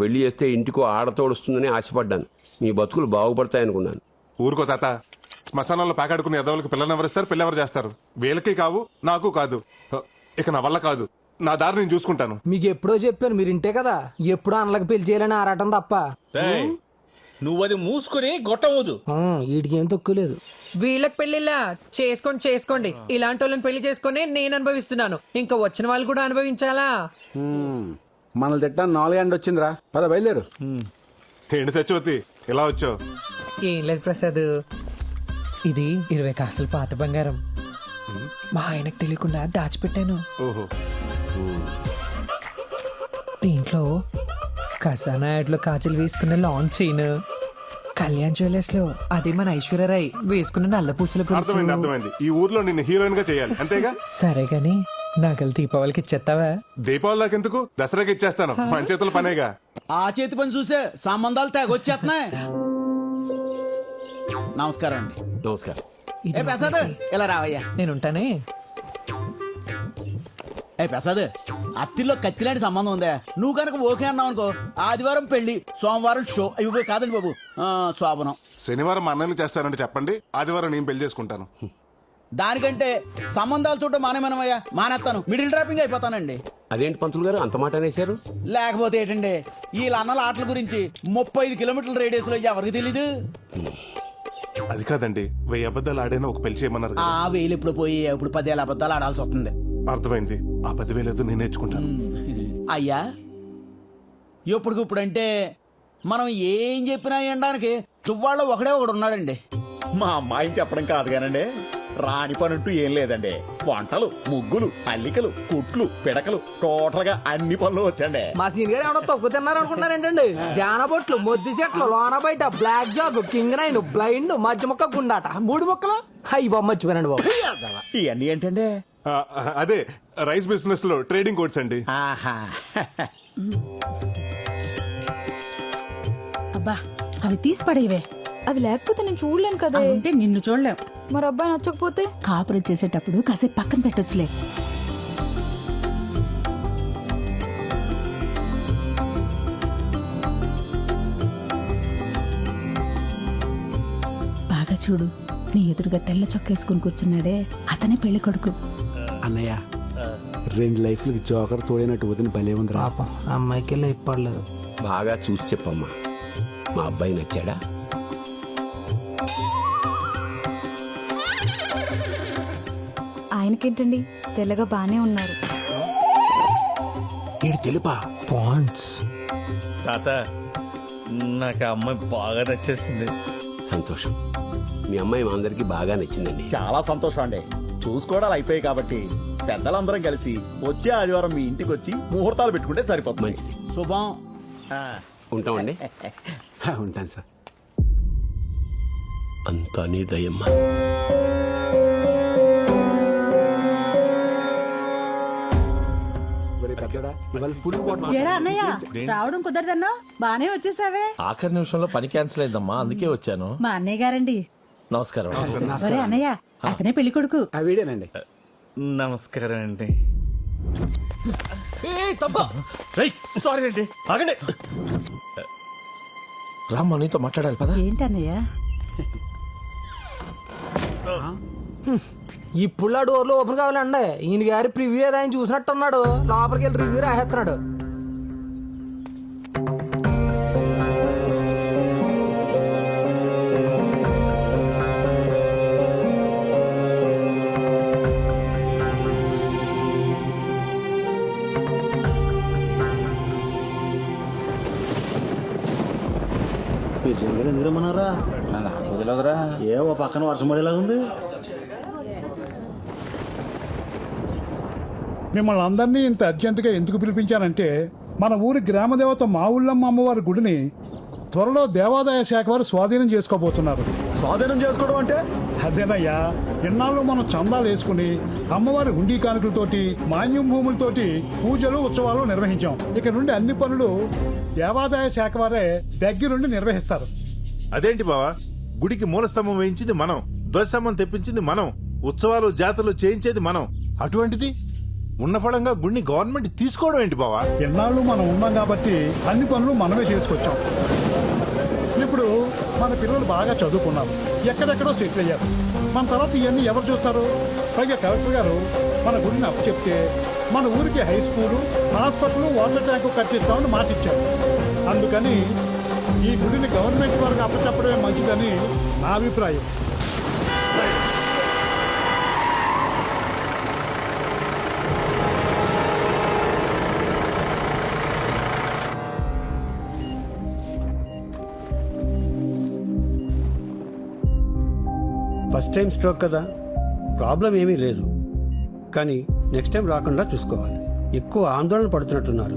పెళ్ళి చేస్తే ఇంటికో ఆడతోడుస్తుందని ఆశపడ్డాను. మీ బతుకులు బాగుపడతాయనుకున్నాను. ఊరుకో తాత. శ్మశానంలో పాకాడుకునే ఎదవలకి పిల్లని ఎవరిస్తారు పిల్ల ఎవరు చేస్తారు? వీళ్ళకి కావు నాకు కాదు. ఇక నా వల్ల కాదు. నా దారి నేను చూసుకుంటాను. మీకు ఎప్పుడో చెప్పాను మీరు ఇంటే కదా. ఎప్పుడో అన్నలకు పెళ్ళి చేయాలని ఆరాటం తప్ప. రేయ్, నువ్వు అది మూసుకుని గొట్టవద్దు. ఉమ్, వీటికి ఏం తక్కువ లేదు. వీళ్ళకి పెళ్ళిలా చేసుకొని చేసుకోండి. ఇలాంటి వాళ్ళని పెళ్ళి చేసుకొని నేను అనుభవిస్తున్నాను. ఇంకా వచ్చిన వాళ్ళు కూడా అనుభవించాలా? మనల్ని తిట్టా నాలుగు వచ్చిందిరా. పద బయలుదేరు. ఏంటి సత్యవతి? ఇలా వచ్చావు? ఏం లేదు ప్రసాద్. ఇది ఇరవై కాసులు పాత బంగారం. మా ఆయనకు తెలియకుండా దాచిపెట్టాను. ఓహో. దీంట్లో కసానాయట్లో కాచులు వేసుకున్న లాంగ్ చైన్ కళ్యాణ్ జ్యువెలర్స్లో అది మన ఐశ్వర్యరాయ్ వేసుకున్న నల్ల పూసల అర్థమైంది ఈ ఊర్లో నిన్ను హీరోయిన్గా చేయాలి. అంతేగా? సరే గాని నగలు దీపావళికి ఇచ్చేస్తావా? దీపావళి దాకెందుకు దసరాకి ఇచ్చేస్తాను. మన చేతుల పనేగా. ఆ చేతి పని చూసే సంబంధాలు తెగొచ్చేస్తున్నాయి నమస్కారం అండి. నమస్కారం. ఏ ప్రసాద్ ఇలా రావయ్యా. నేను ఉంటానే ఏ ప్రసాద్ అత్తిలో కత్తిలాంటి సంబంధం ఉందా? నువ్వు కనుక ఓకే అన్నావు అనుకో ఆదివారం పెళ్ళి సోమవారం షో ఇవి కాదండి బాబు. శోభనం. శనివారం మా అన్నయ్యని చేస్తానంటే చెప్పండి ఆదివారం నేను పెళ్ళి చేసుకుంటాను. దానికంటే సంబంధాలు చూడటం మానేమనమయ్యా? మానేస్తాను మిడిల్ డ్రాపింగ్ అయిపోతానండి. అదేంటి పంతులు గారు? అంత మాట అనేశారు? లేకపోతే ఏంటండి? వీళ్ళ అన్నల ఆటల గురించి ముప్పై ఐదు కిలోమీటర్ల రేడియస్లో ఎవరికి తెలీదు? అది కాదండి. వెయ్యి అబద్ధాలు ఆడైనా ఒక పెళ్ళి చేయమన్నారు ఆ. వేలు ఇప్పుడు పోయి ఇప్పుడు పదేళ్ళ అబద్ధాలు ఆడాల్సి వస్తుంది. అర్థమైంది. ఆ పదివేలు ఏదో నేను నేర్చుకుంటాను. అయ్యా ఇప్పుడుకిప్పుడు అంటే మనం ఏం చెప్పినా వినడానికి తువ్వాళ్ళలో ఒకడే ఒకడు ఉన్నాడండి. మా అమ్మాయిని చెప్పడం కాదు కానండి. రాని పనంటూ ఏం లేదండి. వంటలు ముగ్గులు అల్లికలు కుట్లు పిడకలు టోటల్గా అన్ని పనులు వచ్చండి. మా సీన్ గారు ఏమన్నా తక్కువ తిన్నారు అనుకుంటారేంటండి జానబొట్లు మొద్దు చెట్లు లోన బయట black jack king nine blind మధ్య మొక్క గుండాట. మూడు మొక్కలు? అయ్యి బాబు మర్చిపోయానండి బాబు. ఇవన్నీ ఏంటండి? ఆ, అదే రైస్ బిజినెస్లో ట్రేడింగ్ కోడ్స్ అండి. ఆహా. అబ్బా అవి తీసి పడేవే. అవి లేకపోతే నేను చూడలేను కదా. అంటే నిన్ను చూడలేం. మరి అబ్బాయి నచ్చకపోతే? కాపురం చేసేటప్పుడు కాసేపు పక్కన పెట్టొచ్చులే. బాగా చూడు నీ ఎదురుగా తెల్ల చొక్కేసుకుని కూర్చున్నాడే అతనే పెళ్ళి కొడుకు. అన్నయ్య రెండు లైఫ్లకి జోకర్ తోడైనట్టు వదిన భలే ఉందిరా. పాపం అమ్మాయికి వెళ్ళి ఇప్పడలేదు. బాగా చూసి చెప్పమ్మా. మా అబ్బాయి నచ్చాడా? ఆయనకేంటండి తెల్లగా బానే ఉన్నారు. ఏడు తెలుపా? పాయింట్స్ తాత నాకు ఆ అమ్మాయి బాగా నచ్చేసింది. సంతోషం. మీ అమ్మాయి మా అందరికి బాగా నచ్చిందండి. చాలా సంతోషం అండి. చూసుకోవడాలు అయిపోయాయి కాబట్టి పెద్దలందరం కలిసి వచ్చే ఆదివారం మీ ఇంటికి వచ్చి ముహూర్తాలు పెట్టుకుంటే సరిపోతుంది. మంచిది. శుభం. ఉంటామండి? ఉంటాను సార్. అంతా నీ దయమ్మా. ఎరా అన్నయ్య రావడం కుదరదన్నా? బానే వచ్చేసావే. ఆఖరి నిమిషంలో పని క్యాన్సిల్ అయిందమ్మా అందుకే వచ్చాను. మా అన్నయ్య గారండి. నమస్కారం. ఒరే అన్నయ్య అతనే పెళ్ళి కొడుకు. వీడేనండి. నమస్కారం అండి. సారీ అండి. ఆగండి. రామ్మా నీతో మాట్లాడాలి పదా. ఏంటన్నయ్య ఇప్పుడు ఆ డోర్లు ఓపెన్ కావాలండి. ఈయన గారి ప్రివ్యూ ఏదో ఆయన చూసినట్టున్నాడు. లోపలికి వెళ్ళి రివ్యూ రాసేస్తున్నాడు. నాకు వదిలేదురా ఏమో పక్కన వర్షం పడేలా ఉంది మిమ్మల్ని అందరినీ ఇంత అర్జెంటుగా ఎందుకు పిలిపించానంటే మన ఊరి గ్రామదేవత మా ఊళ్ళమ్మ అమ్మవారి గుడిని త్వరలో దేవాదాయ శాఖ వారు స్వాధీనం చేసుకోబోతున్నారు. స్వాధీనం చేసుకోవడం అంటే? అదేనయ్యా ఎన్నాళ్ళు మనం చందాలు వేసుకుని అమ్మవారి హుండీ కానుకలతోటి మాన్యం భూములతోటి పూజలు ఉత్సవాలు నిర్వహించాం. ఇక నుండి అన్ని పనులు దేవాదాయ శాఖ వారే దగ్గరుండి నిర్వహిస్తారు. అదేంటి బావా? గుడికి మూలస్తంభం వేయించింది మనం ధ్వజస్తంభం తెప్పించింది మనం ఉత్సవాలు జాతరలు చేయించేది మనం. అటువంటిది ఉన్న ఫలంగా గుడిని గవర్నమెంట్ తీసుకోవడం ఏంటి బావా? ఎన్నాళ్ళు మనం ఉన్నాం కాబట్టి అన్ని పనులు మనమే చేసుకొచ్చాం. ఇప్పుడు మన పిల్లలు బాగా చదువుకున్నారు. ఎక్కడెక్కడో సెటిల్ అయ్యారు. మన తర్వాత ఇవన్నీ ఎవరు చూస్తారు? పైగా కలెక్టర్ గారు మన గుడిని అప్పు చెప్తే మన ఊరికి high school hospital water tank కట్టిస్తామని మాటిచ్చారు. అందుకని ఈ గుడిని గవర్నమెంట్ వారికి అప్పచెప్పడమే మంచిదని నా అభిప్రాయం. ఫస్ట్ టైం స్ట్రోక్ కదా? ప్రాబ్లం ఏమీ లేదు. కానీ నెక్స్ట్ టైం రాకుండా చూసుకోవాలి. ఎక్కువ ఆందోళన పడుతున్నట్టున్నారు.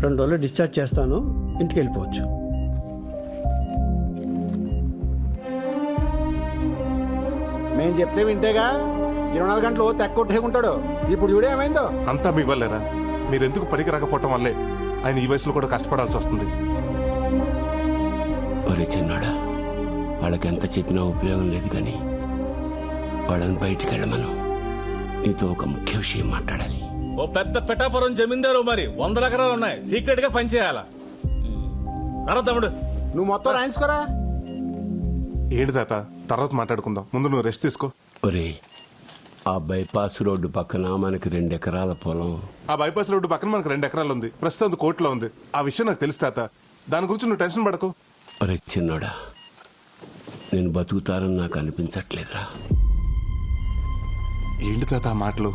రెండు రోజులు డిశ్చార్జ్ చేస్తాను ఇంటికి వెళ్ళిపోవచ్చు. మేము చెప్తే వింటేగా ఇరవై నాలుగు గంటలు తెక్కొట్టేకుంటాడు ఇప్పుడు చూడే ఏమైందో. అంతా మీ వల్లేరా? మీరెందుకు పనికి రాకపోవటం వల్లే ఆయన ఈ వయసులో కూడా కష్టపడాల్సి వస్తుంది. ఒరే చిన్నాడా వాళ్ళకి ఎంత చెప్పినా ఉపయోగం లేదు కానీ వాళ్ళని బయటికి వెళ్ళమను. నీతో ఒక ముఖ్య విషయం మాట్లాడాలి. ఓ పెద్ద పిఠాపురం జమీందారు మరి. వందల ఎకరాలు ఉన్నాయి. సీక్రెట్గా పనిచేయాలా అరా తమ్ముడు. నువ్వు మొత్తం రాయించుకోరా? ఏంటి తాత? తర్వాత మాట్లాడుకుందాం. ముందు నువ్వు రెస్ట్ తీసుకో. ఒరే ఆ బైపాస్ రోడ్డు పక్కన మనకి రెండు ఎకరాల పొలం. ఆ బైపాస్ రోడ్డు పక్కన మనకు రెండు ఎకరాలు ఉంది. ప్రస్తుతం అది కోర్టులో ఉంది. ఆ విషయం నాకు తెలుసు తాత. దాని గురించి నువ్వు టెన్షన్ పడకు. ఒరే చిన్నోడా నేను బతుకుతానని నాకు అనిపించట్లేదురా. ఏంటి తాత మాటలు?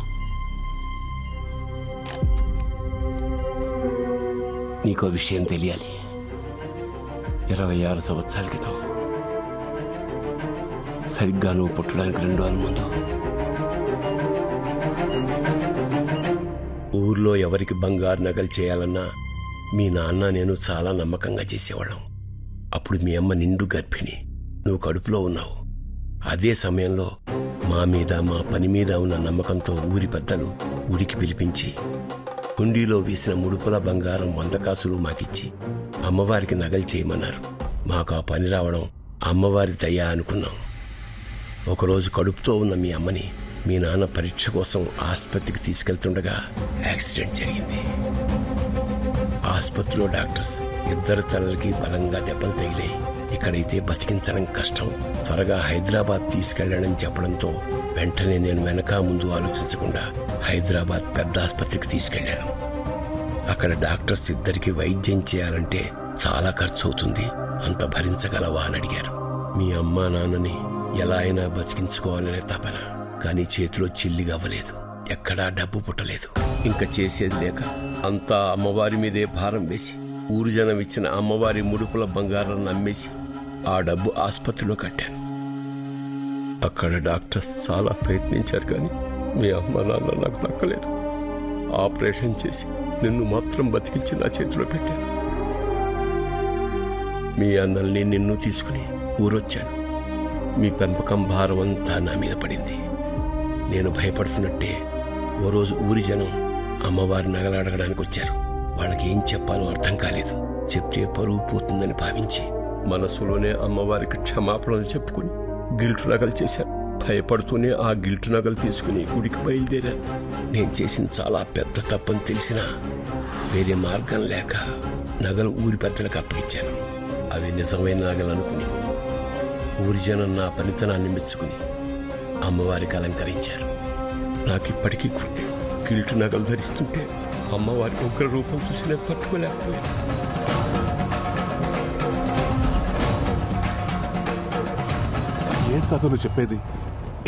నీకో విషయం తెలియాలి. ఇరవై ఆరు సంవత్సరాల క్రితం సరిగ్గా నువ్వు పుట్టడానికి రెండు రోజుల ముందు. ఊర్లో ఎవరికి బంగారు నగలు చేయాలన్నా మీ నాన్న నేను చాలా నమ్మకంగా చేసేవాళ్ళం. అప్పుడు మీ అమ్మ నిండు గర్భిణి. నువ్వు కడుపులో ఉన్నావు. అదే సమయంలో మా మీద మా పని మీద ఉన్న నమ్మకంతో ఊరి పెద్దలు ఉడికి పిలిపించి హుండీలో వేసిన ముడుపుల బంగారం వంద కాసులు మాకిచ్చి అమ్మవారికి నగలు చేయమన్నారు. మాకు ఆ పని రావడం అమ్మవారి దయ అనుకున్నాం. ఒకరోజు కడుపుతో ఉన్న మీ అమ్మని మీ నాన్న పరీక్ష కోసం ఆసుపత్రికి తీసుకెళ్తుండగా యాక్సిడెంట్ జరిగింది. ఆసుపత్రిలో డాక్టర్స్ ఇద్దరు తలలకి బలంగా దెబ్బలు తగిలాయి. ఇక్కడైతే బతికించడం కష్టం. త్వరగా హైదరాబాద్ తీసుకెళ్ళడని చెప్పడంతో వెంటనే నేను వెనక ముందు ఆలోచించకుండా హైదరాబాద్ పెద్ద ఆసుపత్రికి తీసుకెళ్ళాను అక్కడ డాక్టర్స్ ఇద్దరికి వైద్యం చేయాలంటే చాలా ఖర్చు అవుతుంది అంత భరించగలవా అని అడిగారు. మీ అమ్మా నాన్నని ఎలా అయినా బతికించుకోవాలనే తపన. కానీ చేతిలో చిల్లిగవ్వలేదు ఎక్కడా డబ్బు పుట్టలేదు. ఇంకా చేసేది లేక అంతా అమ్మవారి మీదే భారం వేసి ఊరు జనం ఇచ్చిన అమ్మవారి ముడుపుల బంగారాన్ని నమ్మేసి ఆ డబ్బు ఆసుపత్రిలో కట్టాను. అక్కడ డాక్టర్స్ చాలా ప్రయత్నించారు కానీ మీ అమ్మ నాన్న నాకు దక్కలేదు ఆపరేషన్ చేసి నిన్ను మాత్రం బతికించి నా చేతిలో పెట్టాను. మీ అన్నల్ని నిన్ను తీసుకుని ఊరొచ్చాను. మీ పెంపకం భారం అంతా నా మీద పడింది. నేను భయపడుతున్నట్టే ఓ రోజు ఊరి జనం అమ్మవారి నగలు అడగడానికి వచ్చారు. వాళ్ళకి ఏం చెప్పాలో అర్థం కాలేదు. చెప్తే పరువు పోతుందని భావించి మనసులోనే అమ్మవారికి క్షమాపణలు చెప్పుకుని గిల్టు నగలు చేశాను భయపడుతూనే ఆ గిల్టు నగలు తీసుకుని గుడికి బయలుదేరాను నేను చేసిన చాలా పెద్ద తప్పని తెలిసినా వేరే మార్గం లేక నగలు ఊరి పెద్దలకు అప్పగించాను. అవి నిజమైన నగలు అనుకుని ఊరి జనం నా పనితనాన్ని మెచ్చుకుని అమ్మవారికి అలంకరించారు. నాకు ఇప్పటికీ గుర్తు గిల్టు నగలు ధరిస్తుంటే అమ్మవారి ఉగ్ర రూపం చూసి నేను తట్టుకోలేకపోయాను. కాదు నువ్వు చెప్పేది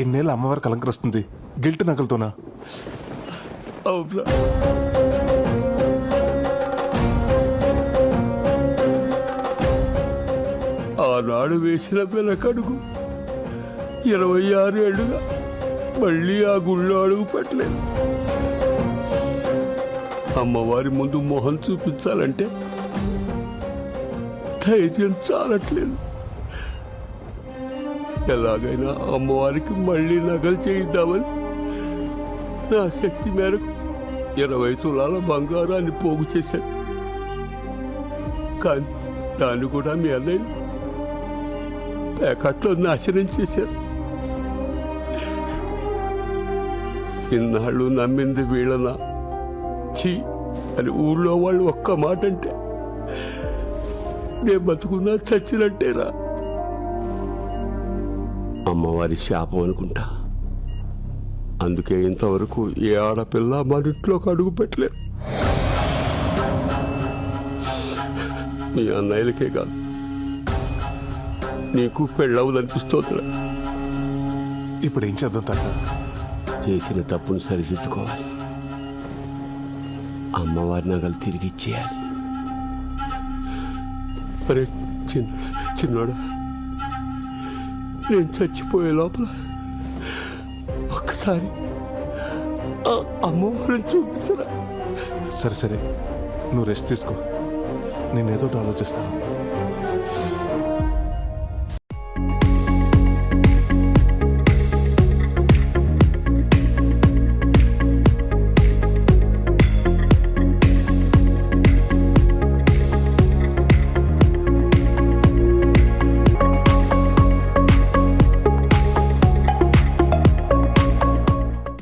ఎన్నేళ్ళ అమ్మవారికి కలంకరిస్తుంది గిల్ట్ నగలతోనా? అవునా? ఆనాడు వేసిన పిల్లకడుగు ఇరవై ఆరు ఏళ్ళుగా మళ్ళీ ఆ గుళ్ళో అడుగు పెట్టలేదు. అమ్మవారి ముందు మొహం చూపించాలంటే ధైర్యం చాలట్లేదు. ఎలాగైనా అమ్మవారికి మళ్ళీ నగలు చేయిద్దామని నా శక్తి మేరకు ఇరవై తులాల బంగారాన్ని పోగు చేశాను. కానీ దాన్ని కూడా మీ అన్నయ్య ప్యాకెట్లో నాశనం చేశారు. ఇన్నాళ్ళు నమ్మింది వీళ్ళనా? ఛీ అని ఊళ్ళో వాళ్ళు ఒక్క మాట అంటే నేను బతుకున్నా చచ్చినట్టేరా. అమ్మవారి శాపం అనుకుంటా. అందుకే ఇంతవరకు ఏ ఆడపిల్ల మన ఇంట్లోకి అడుగు పెట్టలేదు. మీ అన్నయ్యలకే కాదు. నీకు పెళ్ళవుదనిపిస్తోందిరా ఇప్పుడు ఏం చేద్దాం తాత? చేసిన తప్పును సరిదిద్దుకోవాలి. అమ్మవారి నగలు తిరిగి ఇచ్చేయాలి. అరే చిన్న చిన్నోడా. నేను చచ్చిపోయే లోపల ఒక్కసారి అమ్మవారిని చూపించరా. సరే సరే. నువ్వు రెస్ట్ తీసుకో. నేను ఏదో ఒకటి ఆలోచిస్తాను.